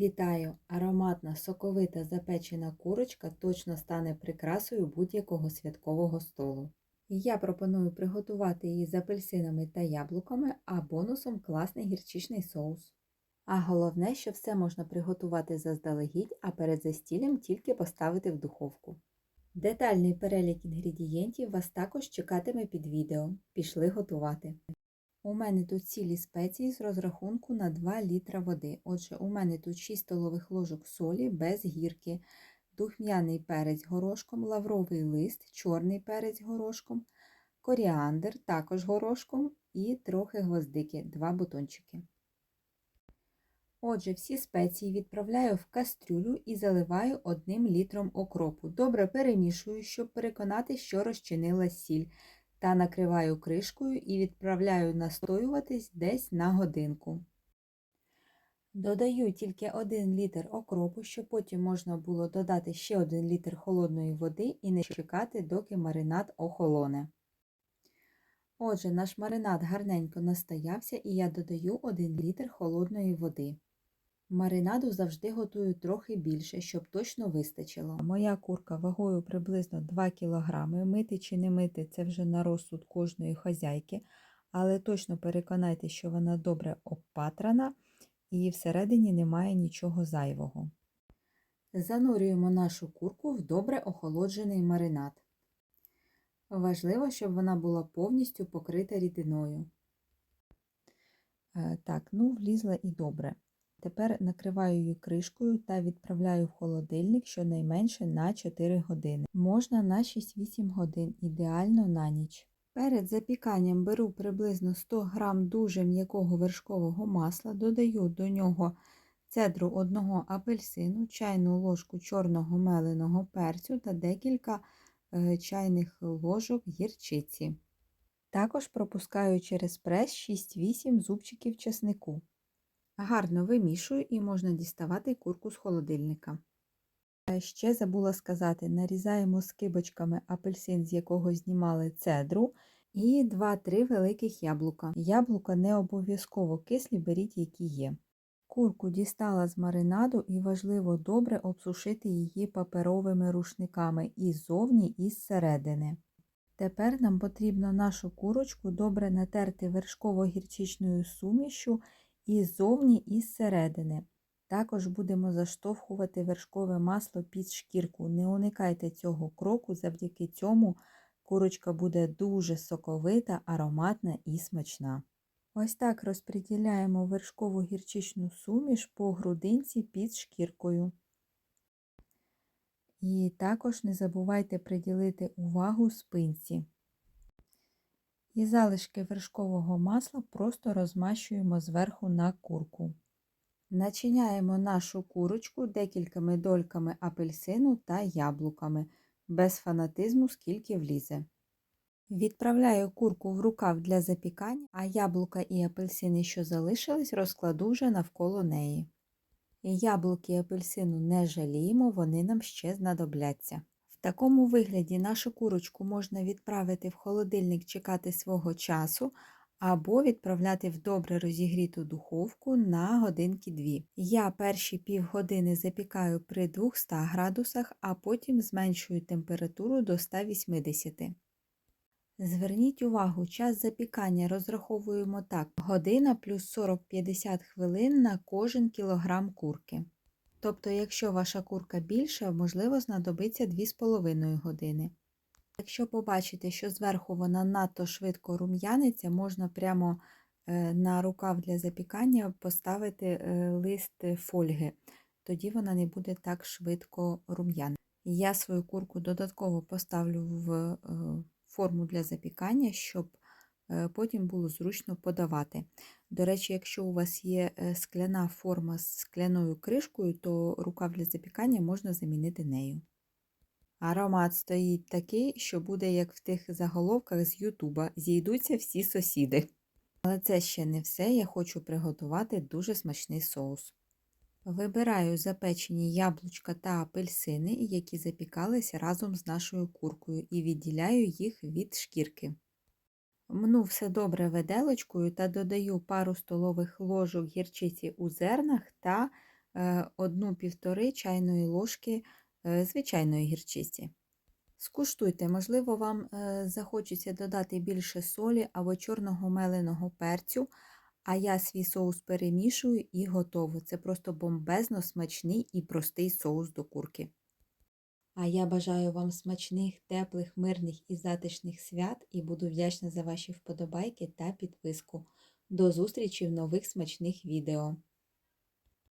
Вітаю! Ароматна, соковита запечена курочка точно стане прикрасою будь-якого святкового столу. Я пропоную приготувати її з апельсинами та яблуками, а бонусом класний гірчичний соус. А головне, що все можна приготувати заздалегідь, а перед застіллям тільки поставити в духовку. Детальний перелік інгредієнтів вас також чекатиме під відео. Пішли готувати. У мене тут цілі спеції з розрахунку на 2 літра води. Отже, у мене тут 6 столових ложок солі без гірки, духмяний перець горошком, лавровий лист, чорний перець горошком, коріандр також горошком і трохи гвоздики, 2 бутончики. Отже, всі спеції відправляю в кастрюлю і заливаю 1 літром окропу. Добре перемішую, щоб переконати, що розчинила сіль та накриваю кришкою і відправляю настоюватись десь на годинку. Додаю тільки 1 літр окропу, щоб потім можна було додати ще 1 літр холодної води і не чекати, доки маринад охолоне. Отже, наш маринад гарненько настоявся і я додаю 1 літр холодної води. Маринаду завжди готую трохи більше, щоб точно вистачило. Моя курка вагою приблизно 2 кг. Мити чи не мити це вже на розсуд кожної хазяйки, але точно переконайтеся, що вона добре обпатрана і всередині немає нічого зайвого. Занурюємо нашу курку в добре охолоджений маринад. Важливо, щоб вона була повністю покрита рідиною. Е, так, ну, влізла і добре. Тепер накриваю її кришкою та відправляю в холодильник щонайменше на 4 години. Можна на 6-8 годин, ідеально на ніч. Перед запіканням беру приблизно 100 г дуже м'якого вершкового масла, додаю до нього цедру одного апельсину, чайну ложку чорного меленого перцю та декілька е, чайних ложок гірчиці. Також пропускаю через прес 6-8 зубчиків чеснику. Гарно вимішую і можна діставати курку з холодильника. Ще забула сказати, нарізаємо скибочками апельсин, з якого знімали цедру, і 2-3 великих яблука. Яблука не обов'язково кислі, беріть, які є. Курку дістала з маринаду і важливо добре обсушити її паперовими рушниками і ззовні, і зсередини. Тепер нам потрібно нашу курочку добре натерти вершково-гірчичною сумішю і ззовні, і зсередини. Також будемо заштовхувати вершкове масло під шкірку. Не уникайте цього кроку, завдяки цьому курочка буде дуже соковита, ароматна і смачна. Ось так розподіляємо вершкову гірчичну суміш по грудинці під шкіркою. І також не забувайте приділити увагу спинці. І залишки вершкового масла просто розмащуємо зверху на курку. Начиняємо нашу курочку декількома дольками апельсину та яблуками, без фанатизму, скільки влізе. Відправляю курку в рукав для запікання, а яблука і апельсини, що залишились, розкладу вже навколо неї. Яблуки і апельсину не жаліємо, вони нам ще знадобляться. В такому вигляді нашу курочку можна відправити в холодильник чекати свого часу, або відправляти в добре розігріту духовку на годинки дві. Я перші півгодини запікаю при 200 градусах, а потім зменшую температуру до 180. Зверніть увагу, час запікання розраховуємо так: година плюс 40-50 хвилин на кожен кілограм курки. Тобто, якщо ваша курка більша, можливо, знадобиться 2,5 години. Якщо побачите, що зверху вона надто швидко рум'яниться, можна прямо е, на рукав для запікання поставити е, лист фольги, тоді вона не буде так швидко рум'янити. Я свою курку додатково поставлю в е, форму для запікання, щоб потім було зручно подавати. До речі, якщо у вас є скляна форма з скляною кришкою, то рукав для запікання можна замінити нею. Аромат стоїть такий, що буде, як в тих заголовках з Ютуба, зійдуться всі сусіди. Але це ще не все, я хочу приготувати дуже смачний соус. Вибираю запечені яблучка та апельсини, які запікалися разом з нашою куркою, і відділяю їх від шкірки. Мну все добре виделочкою та додаю пару столових ложок гірчиці у зернах та 1-1,5 чайної ложки е, звичайної гірчиці. Скуштуйте, можливо, вам е, захочеться додати більше солі або чорного меленого перцю, а я свій соус перемішую і готово. Це просто бомбезно смачний і простий соус до курки. А я бажаю вам смачних, теплих, мирних і затишних свят і буду вдячна за ваші вподобайки та підписку. До зустрічі в нових смачних відео!